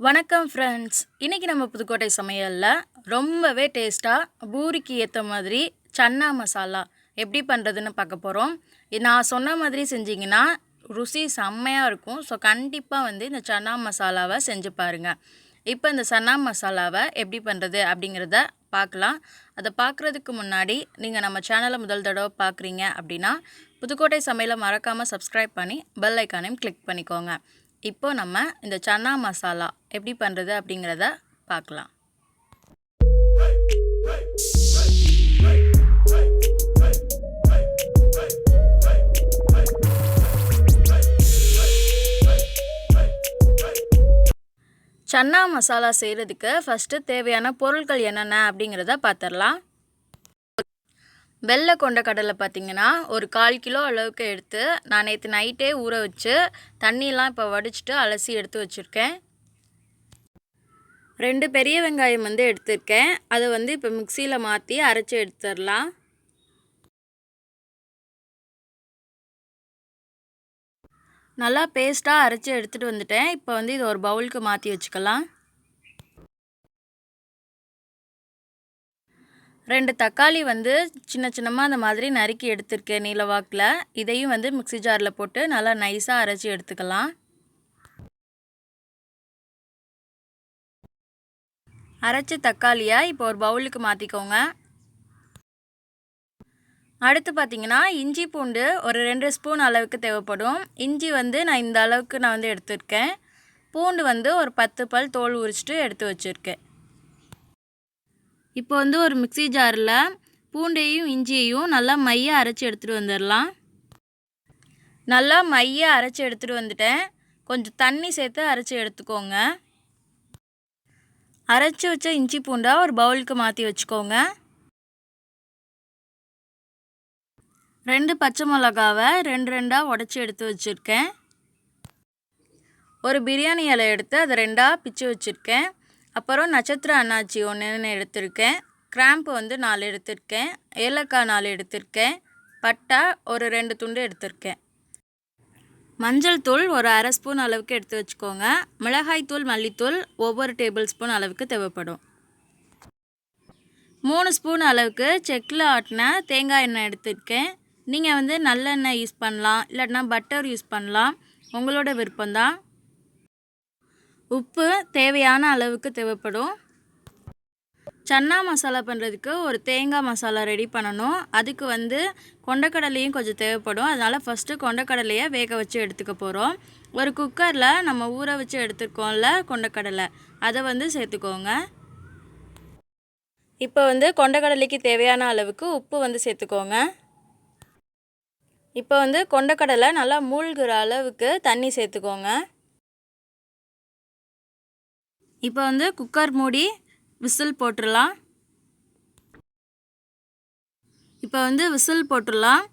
வணக்கம் ஃப்ரெண்ட்ஸ் இன்றைக்கி நம்ம புதுக்கோட்டை சமையலில் ரொம்பவே டேஸ்ட்டாக பூரிக்கு ஏற்ற மாதிரி சன்னா மசாலா எப்படி பண்ணுறதுன்னு பார்க்க போகிறோம் நான் சொன்ன மாதிரி செஞ்சிங்கன்னா ருசி செம்மையாக இருக்கும். ஸோ கண்டிப்பாக வந்து இந்த சன்னா மசாலாவை செஞ்சு பாருங்கள் இப்போ இந்த சன்னா மசாலாவை எப்படி பண்ணுறது அப்படிங்கிறத பார்க்கலாம். அதை பார்க்குறதுக்கு முன்னாடி நீங்கள் நம்ம சேனலை முதல் தடவை பார்க்குறீங்க அப்படின்னா புதுக்கோட்டை சமையலை மறக்காமல் சப்ஸ்கிரைப் பண்ணி பெல் ஐக்கானையும் கிளிக் பண்ணிக்கோங்க. இப்போ நம்ம இந்த சன்னா மசாலா எப்படி பண்ணுறது அப்படிங்கிறத பார்க்கலாம். சன்னா மசாலா செய்கிறதுக்கு ஃபஸ்ட்டு தேவையான பொருட்கள் என்னென்ன அப்படிங்கிறத பார்த்துடலாம். வெள்ளை கொண்ட கடலை பார்த்திங்கன்னா ஒரு கால் கிலோ அளவுக்கு எடுத்து நான் நேற்று நைட்டே ஊற வச்சு தண்ணியெலாம் இப்போ வடிச்சிட்டு அலசி எடுத்து வச்சுருக்கேன். ரெண்டு பெரிய வெங்காயம் வந்து எடுத்திருக்கேன். அதை வந்து இப்போ மிக்சியில் மாற்றி அரைச்சி எடுத்துடலாம். நல்லா பேஸ்ட்டாக அரைச்சி எடுத்துகிட்டு வந்துட்டேன். இப்போ வந்து இதை ஒரு பவுலுக்கு மாற்றி வச்சுக்கலாம். ரெண்டு தக்காளி வந்து சின்ன சின்னமாக அந்த மாதிரி நறுக்கி எடுத்திருக்கேன் நீலவாக்கில் இதையும் வந்து மிக்சி ஜாரில் போட்டு நல்லா நைஸாக அரைச்சி எடுத்துக்கலாம். அரைச்ச தக்காளியை இப்போ ஒரு பவுலுக்கு மாற்றிக்கோங்க அடுத்து பார்த்திங்கன்னா இஞ்சி பூண்டு ஒரு ரெண்டு ஸ்பூன் அளவுக்கு தேவைப்படும். இஞ்சி வந்து நான் இந்த அளவுக்கு நான் வந்து எடுத்துருக்கேன். பூண்டு வந்து ஒரு பத்து பல் தோல் உரிச்சிட்டு எடுத்து வச்சுருக்கேன். இப்போ வந்து ஒரு மிக்சி ஜாரில் பூண்டையும் இஞ்சியையும் நல்லா மைய அரைச்சி எடுத்துகிட்டு வந்துடலாம். நல்லா மைய அரைச்சி எடுத்துகிட்டு வந்துட்டேன். கொஞ்சம் தண்ணி சேர்த்து அரைச்சி எடுத்துக்கோங்க. அரைச்சி வச்ச இஞ்சி பூண்டை ஒரு பவுலுக்கு மாற்றி வச்சுக்கோங்க. ரெண்டு பச்சை மிளகாவை ரெண்டு ரெண்டாக உடச்சி எடுத்து வச்சுருக்கேன். ஒரு பிரியாணி இலை எடுத்து அதை ரெண்டாக பிச்சு வச்சுருக்கேன். அப்புறம் நட்சத்திர அண்ணாச்சி ஒன்றுன்னு எடுத்திருக்கேன். கிராம்பு வந்து நாலு எடுத்திருக்கேன். ஏலக்காய் நாலு எடுத்திருக்கேன். பட்டா ஒரு ரெண்டு துண்டு எடுத்திருக்கேன். மஞ்சள் தூள் ஒரு அரை ஸ்பூன் அளவுக்கு எடுத்து வச்சுக்கோங்க. மிளகாய் தூள் மல்லித்தூள் ஒவ்வொரு டேபிள் ஸ்பூன் அளவுக்கு தேவைப்படும். மூணு ஸ்பூன் அளவுக்கு செக்கில் ஆட்டின தேங்காய் எண்ணெய் எடுத்திருக்கேன். நீங்கள் வந்து நல்லெண்ணெய் யூஸ் பண்ணலாம். இல்லாட்டினா பட்டர் யூஸ் பண்ணலாம். உங்களோட விருப்பம்தான். உப்பு தேவையான அளவுக்கு தேவைப்படும். சன்னா மசாலா பண்ணுறதுக்கு ஒரு தேங்காய் மசாலா ரெடி பண்ணணும். அதுக்கு வந்து கொண்டக்கடலையும் கொஞ்சம் தேவைப்படும். அதனால் ஃபஸ்ட்டு கொண்டக்கடலையை வேக வச்சு எடுத்துக்க போகிறோம் ஒரு குக்கரில் நம்ம ஊற வச்சு எடுத்துருக்கோம்ல கொண்டக்கடலை. அதை வந்து சேர்த்துக்கோங்க. இப்போ வந்து கொண்டக்கடலைக்கு தேவையான அளவுக்கு உப்பு வந்து சேர்த்துக்கோங்க. இப்போ வந்து கொண்டக்கடலை நல்லா மூழ்கிற அளவுக்கு தண்ணி சேர்த்துக்கோங்க. இப்போ வந்து குக்கர் மூடி விசில் போட்டுடலாம். இப்போ வந்து விசில் போட்டுடலாம்.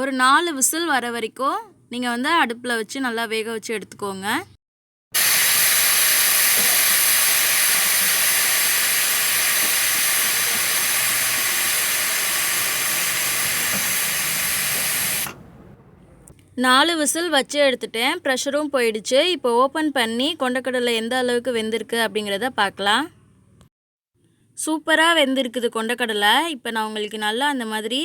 ஒரு நாலு விசில் வர வரைக்கும் நீங்கள் வந்து அடுப்பில் வச்சு நல்லா வேக வச்சு எடுத்துக்கோங்க. நாலு விசில் வச்சு எடுத்துட்டேன். ப்ரெஷரும் போயிடுச்சு. இப்போ ஓப்பன் பண்ணி கொண்டக்கடலை எந்த அளவுக்கு வெந்திருக்கு அப்படிங்கிறத பார்க்கலாம். சூப்பராக வெந்திருக்குது கொண்டக்கடலை. இப்போ நான் உங்களுக்கு நல்லா அந்த மாதிரி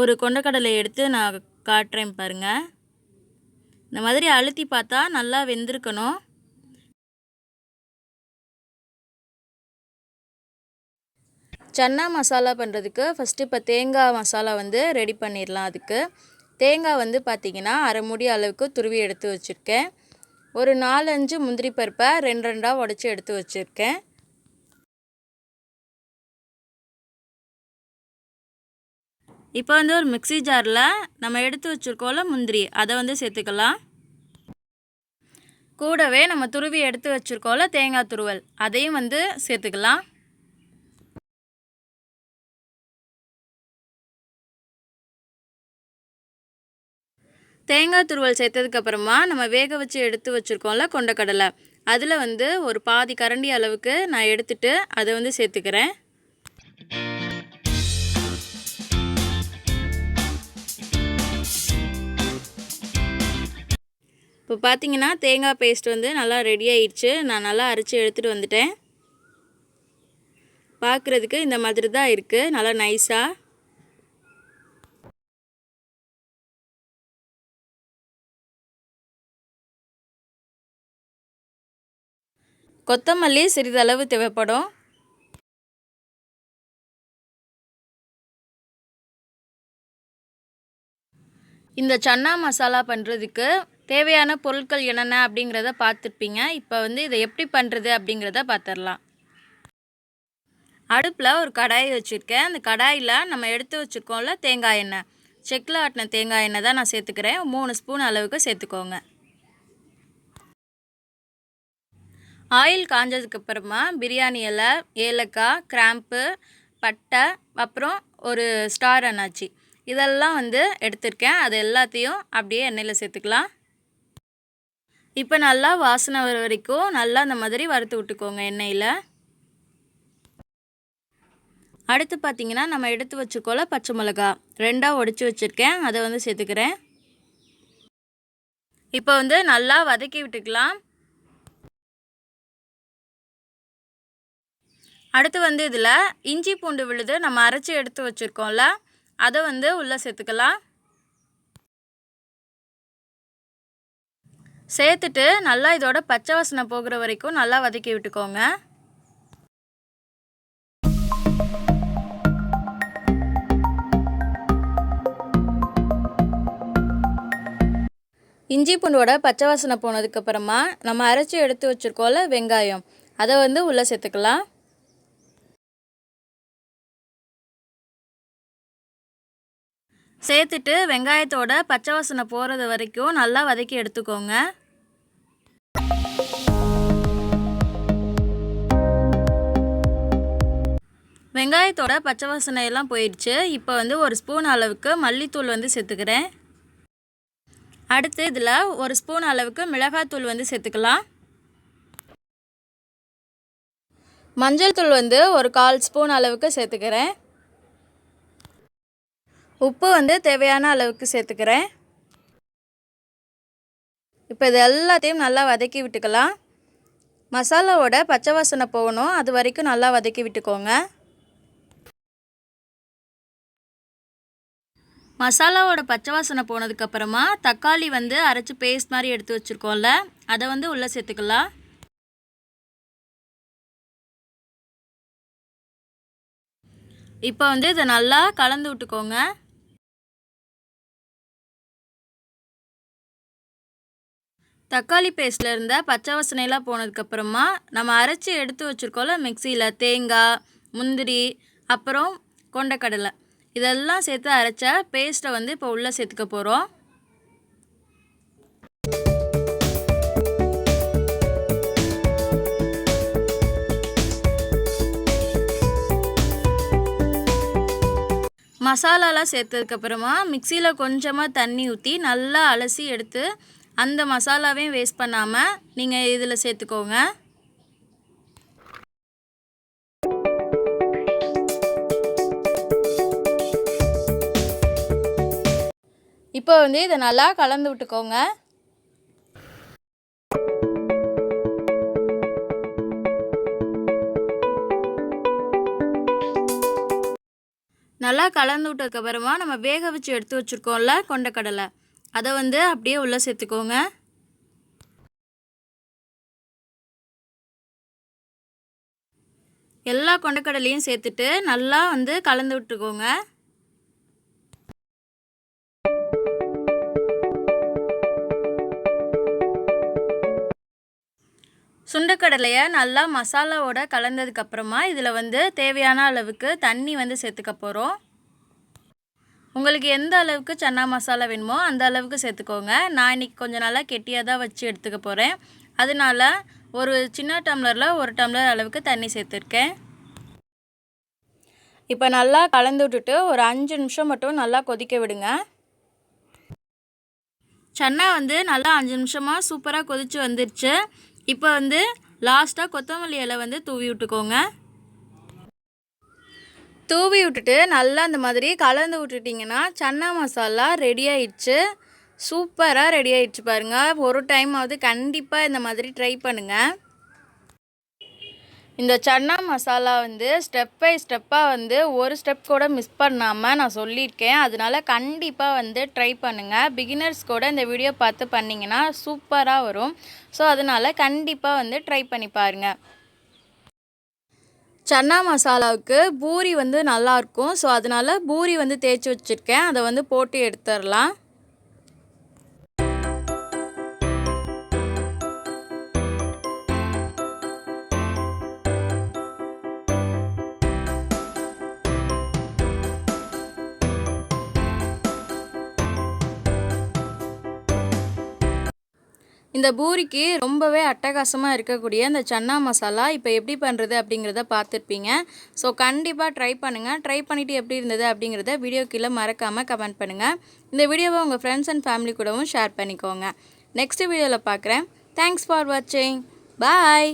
ஒரு கொண்டக்கடலை எடுத்து நான் காட்டுறேன் பாருங்கள் இந்த மாதிரி அழுத்தி பார்த்தா நல்லா வெந்திருக்கணும். சன்னா மசாலா பண்ணுறதுக்கு ஃபஸ்ட்டு இப்போ தேங்காய் மசாலா வந்து ரெடி பண்ணிடலாம் அதுக்கு. தேங்காய் வந்து பார்த்திங்கன்னா அரை மூடி அளவுக்கு துருவி எடுத்து வச்சுருக்கேன். ஒரு நாலஞ்சு முந்திரி பருப்பை ரெண்டு ரெண்டாக உடச்சி எடுத்து வச்சுருக்கேன். இப்போ வந்து ஒரு மிக்சி ஜாரில் நம்ம எடுத்து வச்சுருக்கோம்ல முந்திரி அதை வந்து சேர்த்துக்கலாம். கூடவே நம்ம துருவி எடுத்து வச்சுருக்கோம்ல தேங்காய் துருவல் அதையும் வந்து சேர்த்துக்கலாம். தேங்காய் துருவல் சேர்த்ததுக்கப்புறமா நம்ம வேக வச்சு எடுத்து வச்சுருக்கோம்ல கொண்டக்கடலை அதில் வந்து ஒரு பாதி கரண்டி அளவுக்கு நான் எடுத்துட்டு அதை வந்து சேர்த்துக்கிறேன். இப்போ பார்த்தீங்கன்னா தேங்காய் பேஸ்ட் வந்து நல்லா ரெடி ஆயிடுச்சு. நான் நல்லா அரைச்சி எடுத்துகிட்டு வந்துட்டேன். பார்க்குறதுக்கு இந்த மாதிரி தான் இருக்குது நல்லா நைஸாக கொத்தமல்லி சிறிதளவு தேவைப்படும். இந்த சன்னா மசாலா பண்ணுறதுக்கு தேவையான பொருட்கள் என்னென்ன அப்படிங்கிறத பார்த்துருப்பீங்க. இப்போ வந்து இதை எப்படி பண்ணுறது அப்படிங்கிறத பார்த்துடலாம். அடுப்பில் ஒரு கடாய் வச்சுருக்கேன். அந்த கடாயில் நம்ம எடுத்து வச்சுருக்கோம்ல தேங்காய் எண்ணெய். செக்கில் ஆட்டின தேங்காய் எண்ணெய் தான் நான் சேர்த்துக்கிறேன். மூணு ஸ்பூன் அளவுக்கு சேர்த்துக்கோங்க. ஆயில் காஞ்சதுக்கு அப்புறமா பிரியாணி இலை ஏலக்காய் கிராம்பு பட்டை அப்புறம் ஒரு ஸ்டார் அண்ணாச்சி இதெல்லாம் வந்து எடுத்திருக்கேன். அது எல்லாத்தையும் அப்படியே எண்ணெயில் சேர்த்துக்கலாம். இப்போ நல்லா வாசனை வர வரைக்கும் நல்லா அந்த மாதிரி வறுத்து விட்டுக்கோங்க எண்ணெயில். அடுத்து பார்த்தீங்கன்னா நம்ம எடுத்து வச்சுக்கோல பச்சை மிளகா. ரெண்டாக உடச்சி வச்சுருக்கேன். அதை வந்து சேர்த்துக்கிறேன். இப்போ வந்து நல்லா வதக்கி விட்டுக்கலாம். அடுத்து வந்து இதில் இஞ்சி பூண்டு விழுது நம்ம அரைச்சி எடுத்து வச்சுருக்கோம்ல அதை வந்து உள்ளே சேர்த்துக்கலாம். சேர்த்துட்டு நல்லா இதோட பச்சை வாசனை போகிற வரைக்கும் நல்லா வதக்கி விட்டுக்கோங்க. இஞ்சி பூண்டோட பச்சை வாசனை போனதுக்கப்புறமா நம்ம அரைச்சி எடுத்து வச்சுருக்கோம்ல வெங்காயம் அதை வந்து உள்ளே சேர்த்துக்கலாம். சேர்த்துட்டு வெங்காயத்தோட பச்சை வாசனை போகிறது வரைக்கும் நல்லா வதக்கி எடுத்துக்கோங்க. வெங்காயத்தோட பச்சை வாசனை எல்லாம் போயிடுச்சு. இப்போ வந்து ஒரு ஸ்பூன் அளவுக்கு மல்லித்தூள் வந்து சேர்த்துக்கிறேன். அடுத்து இதில் ஒரு ஸ்பூன் அளவுக்கு மிளகாத்தூள் வந்து சேர்த்துக்கலாம். மஞ்சள் தூள் வந்து ஒரு கால் ஸ்பூன் அளவுக்கு சேர்த்துக்கிறேன். உப்பு வந்து தேவையான அளவுக்கு சேர்த்துக்கிறேன். இப்போ இது எல்லாத்தையும் நல்லா வதக்கி விட்டுக்கலாம். மசாலாவோட பச்சை வாசனை போகணும். அது வரைக்கும் நல்லா வதக்கி விட்டுக்கோங்க. மசாலாவோட பச்சை வாசனை போனதுக்கப்புறமா தக்காளி வந்து அரைச்சி பேஸ்ட் மாதிரி எடுத்து வச்சுருக்கோம்ல அதை வந்து உள்ளே சேர்த்துக்கலாம். இப்போ வந்து இதை நல்லா கலந்து விட்டுக்கோங்க. தக்காளி பேஸ்ட்டில் இருந்த பச்சை வாசனையெல்லாம் போனதுக்கப்புறமா நம்ம அரைச்சி எடுத்து வச்சுருக்கோம்ல மிக்சியில் தேங்காய் முந்திரி அப்புறம் கொண்டக்கடலை. இதெல்லாம் சேர்த்து அரைச்ச பேஸ்ட்டை வந்து இப்போ உள்ளே சேர்த்துக்க போகிறோம் மசாலாலாம் சேர்த்ததுக்கப்புறமா மிக்சியில் கொஞ்சமாக தண்ணி ஊற்றி நல்லா அலசி எடுத்து அந்த மசாலாவையும் வேஸ்ட் பண்ணாமல் நீங்கள் இதில் சேர்த்துக்கோங்க. இப்போ வந்து இதை நல்லா கலந்து விட்டுக்கோங்க. நல்லா கலந்து விட்டதுக்கப்புறமா நம்ம வேக வச்சு எடுத்து வச்சுருக்கோம்ல கொண்டக்கடலை. அதை வந்து அப்படியே உள்ளே சேர்த்துக்கோங்க. எல்லா கொண்டக்கடலையும் சேர்த்துட்டு நல்லா வந்து கலந்து விட்டுக்கோங்க. சுண்டக்கடலையை நல்லா மசாலாவோட கலந்ததுக்கப்புறமா இதில் வந்து தேவையான அளவுக்கு தண்ணி வந்து சேர்த்துக்க போகிறோம் உங்களுக்கு எந்த அளவுக்கு சன்னா மசாலா வேணுமோ அந்த அளவுக்கு சேர்த்துக்கோங்க. நான் இன்றைக்கி கொஞ்சம் நல்லா கெட்டியாக தான் வச்சு எடுத்துக்க போகிறேன் அதனால ஒரு சின்ன டம்ளரில் ஒரு டம்ளர் அளவுக்கு தண்ணி சேர்த்துருக்கேன். இப்போ நல்லா கலந்து விட்டுட்டு ஒரு அஞ்சு நிமிஷம் மட்டும் நல்லா கொதிக்க விடுங்க. சன்னா வந்து நல்லா அஞ்சு நிமிஷமாக சூப்பராக கொதித்து வந்துருச்சு. இப்போ வந்து லாஸ்ட்டாக கொத்தமல்லி இலை வந்து தூவி விட்டுக்கோங்க. தூவி விட்டுட்டு நல்லா அந்த மாதிரி கலந்து விட்டுட்டிங்கன்னா சன்னா மசாலா ரெடி ஆயிடுச்சு. சூப்பராக ரெடி ஆயிடுச்சு பாருங்கள் ஒரு டைமாவது கண்டிப்பாக இந்த மாதிரி ட்ரை பண்ணுங்கள் இந்த சன்னா மசாலா வந்து ஸ்டெப் பை ஸ்டெப்பாக வந்து ஒரு ஸ்டெப் கூட மிஸ் பண்ணாமல் நான் சொல்லியிருக்கேன். அதனால கண்டிப்பாக வந்து ட்ரை பண்ணுங்கள் பிகினர்ஸ் கூட இந்த வீடியோ பார்த்து பண்ணிங்கன்னா சூப்பராக வரும். ஸோ அதனால் கண்டிப்பாக வந்து ட்ரை பண்ணி பாருங்கள் சன்னா மசாலாவுக்கு பூரி வந்து நல்லாயிருக்கும். ஸோ அதனால் பூரி வந்து தேய்ச்சி வச்சுருக்கேன். அதை வந்து போட்டு எடுத்துடலாம். இந்த பூரிக்கு ரொம்பவே அட்டகாசமாக இருக்கக்கூடிய இந்த சன்னா மசாலா இப்போ எப்படி பண்ணுறது அப்படிங்கிறத பார்த்துருப்பீங்க. ஸோ கண்டிப்பாக ட்ரை பண்ணுங்கள் ட்ரை பண்ணிவிட்டு எப்படி இருந்தது அப்படிங்கிறத வீடியோ கீழே மறக்காமல் கமெண்ட் பண்ணுங்கள் இந்த வீடியோவை உங்கள் ஃப்ரெண்ட்ஸ் அண்ட் ஃபேமிலி கூடவும் ஷேர் பண்ணிக்கோங்க. நெக்ஸ்ட் வீடியோவில் பார்க்குறேன். தேங்க்ஸ் ஃபார் வாட்சிங் பாய்